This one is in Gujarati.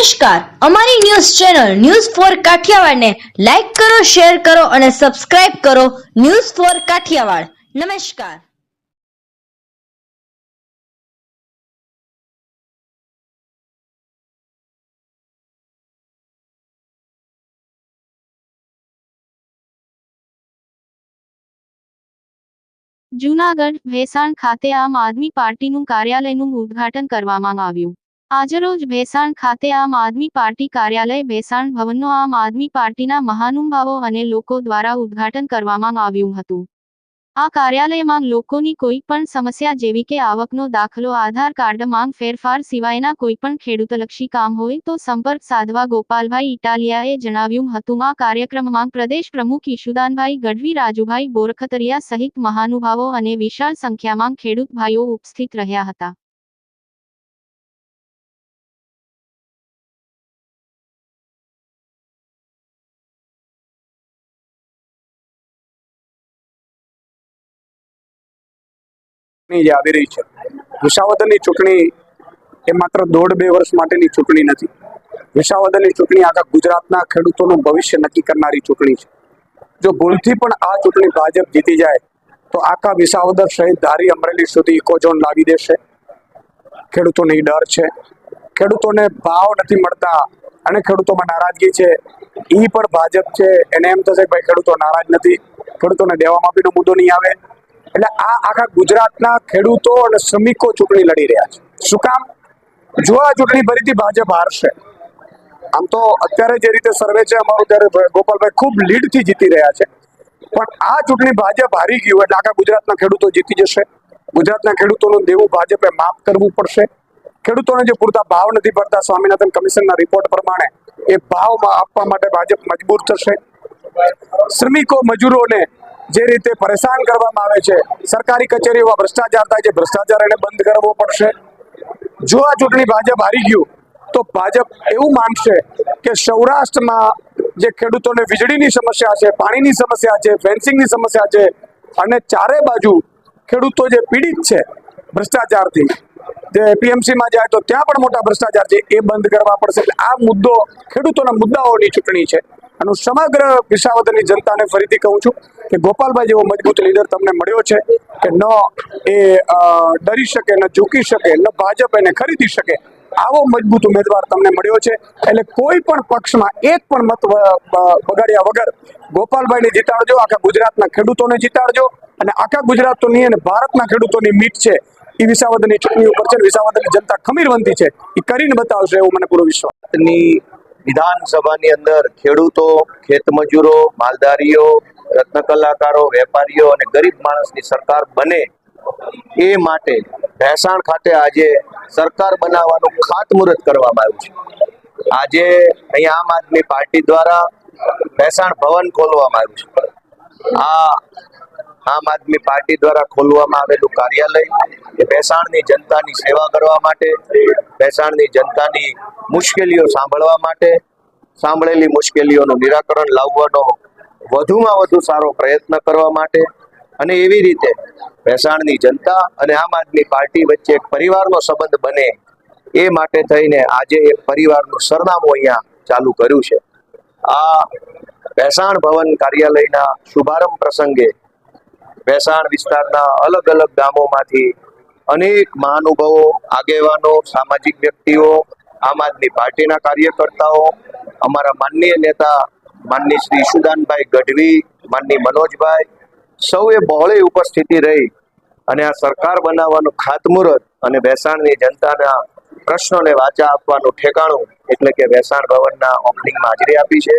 નમસ્કાર. અમારી ન્યૂઝ ચેનલ ન્યૂઝ ફોર કાઠિયાવાડને લાઈક કરો, શેર કરો અને સબસ્ક્રાઇબ કરો ન્યૂઝ ફોર કાઠિયાવાડ. નમસ્કાર. જૂનાગઢ, ભેસાણ ખાતે આમ આદમી પાર્ટીનું કાર્યાલયનું ઉદ્ઘાટન કરવામાં આવ્યું. આજરોજ ભેસાણ ખાતે આમ આદમી પાર્ટી કાર્યાલય ભેસાણ ભવનનો આમ આદમી પાર્ટીના મહાનુભાવો અને લોકો દ્વારા ઉદ્ઘાટન કરવામાં આવ્યું હતું. આ કાર્યાલયમાં લોકોની કોઈ પણ સમસ્યા જેવી કે આવકનો દાખલો, આધાર કાર્ડ માંગ, ફેરફાર સિવાયના કોઈ પણ ખેડૂતલક્ષી કામ હોય તો સંપર્ક સાધવા ગોપાલભાઈ ઇટાલિયાએ જણાવ્યું હતું. આ કાર્યક્રમમાં પ્રદેશ પ્રમુખ ઈશુદાનભાઈ ગઢવી, રાજુભાઈ બોરખતરિયા સહિત મહાનુભાવો અને વિશાળ સંખ્યામાં ખેડૂત ભાઈઓ ઉપસ્થિત રહ્યા હતા. ચૂંટણી જે આવી રહી છે. વિસાવદરની ચૂંટણી એ માત્ર દોઢ બે વર્ષ માટેની ચૂંટણી નથી. વિસાવદરની ચૂંટણી આખા ગુજરાતના ખેડૂતોનું ભવિષ્ય નક્કી કરનારી ચૂંટણી છે. જો ભૂલથી પણ આ ચૂંટણી ભાજપ જીતી જાય, તો આખા વિસાવદર સહિત ધારી અમરેલી સુધી ઇકોઝોન લાવી દેશે. ખેડૂતોને ડર છે. ખેડૂતોને ભાવ નથી મળતા અને ખેડૂતોમાં નારાજગી છે. એ પણ ભાજપ છે. એને એમ થશે કે ભાઈ ખેડૂતો નારાજ નથી. ખેડૂતોને દેવા માફીનો મુદ્દો નહીં આવે. એટલે આ આખા ગુજરાતના ખેડૂતો અને શ્રમિકો ચૂંટણી લડી રહ્યા છે. શું કામ? જો આ ચૂંટણી ફરીથી ભાજપ હારશે. આમ તો અત્યારે જે રીતે સર્વે છે અમારું, ત્યારે ગોપાલભાઈ ખૂબ લીડથી જીતી રહ્યા છે. પણ આ ચૂંટણી ભાજપ હારી ગયું એટલે આખા ગુજરાતના ખેડૂતો જીતી જશે. ગુજરાતના ખેડૂતોનું દેવું ભાજપે માફ કરવું પડશે. ખેડૂતોને જે પૂરતા ભાવ નથી ભરતા સ્વામિનાથન કમિશનના રિપોર્ટ પ્રમાણે, એ ભાવમાં આપવા માટે ભાજપ મજબૂર થશે. શ્રમિકો, મજૂરોને જે રીતે પરેશાન કરવામાં આવે છે, સરકારી કચેરીઓમાં ભ્રષ્ટાચાર થાય છે, ભ્રષ્ટાચાર એને બંધ કરવો પડશે. જો આ ચૂંટણી ભાજપ હારી ગયું, તો ભાજપ એવું માનશે કે સૌરાષ્ટ્રમાં જે ખેડૂતોને વીજળીની સમસ્યા છે, પાણીની સમસ્યા છે, ફેન્સિંગની સમસ્યા છે, અને ચારે બાજુ ખેડૂતો જે પીડિત છે ભ્રષ્ટાચારથી, જે પીએમસીમાં જાય તો ત્યાં પણ મોટા ભ્રષ્ટાચાર છે, એ બંધ કરવા પડશે. આ મુદ્દો ખેડૂતોના મુદ્દાઓની ચૂંટણી છે. અને સમગ્ર વિસાવદરની જનતાને ફરીથી કહું છું કે ગોપાલભાઈ જેવો મજબૂત લીડર તમને મળ્યો છે કે ન એ ડરી શકે, ન ઝૂકી શકે, ન ભાજપ એને ખરીદી શકે, આવો મજબૂત ઉમેદવાર તમને મળ્યો છે. એટલે કોઈ પણ પક્ષમાં એક પણ મત બગાડ્યા વગર ગોપાલભાઈને જીતાડજો, આખા ગુજરાતના ખેડૂતોને જીતાડજો અને આખા ગુજરાતની અને ભારતના ખેડૂતોની મીટ છે. એ વિસાવદરની ચૂંટણી ઉપર છે વિસાવદરની જનતા ખમીરવંતી છે. એ કરીને બતાવશે એવું મને પૂરો વિશ્વાસ. વિધાનસભાની અંદર ખેડૂતો ખેતમજૂરો માલધારીઓ, રત્ન કલાકારો, વેપારીઓ અને ગરીબ માણસની સરકાર બને એ માટે ભેસાણ ખાતે આજે સરકાર બનાવવાનું ખાતમુહૂર્ત કરવામાં આવ્યું છે. આજે અહીંયા આમ આદમી પાર્ટી દ્વારા ભેસાણ ભવન ખોલવામાં આવ્યું છે. આ આમ આદમી પાર્ટી દ્વારા ખોલવામાં આવેલું કાર્યાલય એ ભેસાણની જનતાની સેવા કરવા માટે, ભેસાણની જનતાની મુશ્કેલીઓ સાંભળવા માટે, સાંભળેલી મુશ્કેલીઓનું નિરાકરણ લાવવાનો વધુમાં વધુ સારો પ્રયત્ન કરવા માટે અને એવી રીતે ભેસાણની જનતા અને આમ આદમી પાર્ટી વચ્ચે એક પરિવારનો સંબંધ બને એ માટે થઈને આજે એક પરિવારનું સરનામું અહીંયા ચાલુ કર્યું છે. આ ભેસાણ ભવન કાર્યાલયના શુભારંભ પ્રસંગે ભેસાણ વિસ્તારના અલગ અલગ ગામોમાંથી અનેક મહાનુભાવો, આગેવાનો, સામાજિક વ્યક્તિઓ, આમ આદમી પાર્ટીના કાર્યકર્તાઓ, અમારા માનનીય નેતા માનની શ્રી ઈશુદાનભાઈ ગઢવી માનની મનોજભાઈ, સૌએ બહોળી ઉપસ્થિતિ રહી અને આ સરકાર બનાવવાનું ખાતમુહૂર્ત અને ભેસાણની જનતાના પ્રશ્નોને વાચા આપવાનું ઠેકાણું એટલે કે ભેસાણ ભવનના ઓપનિંગમાં હાજરી આપી છે.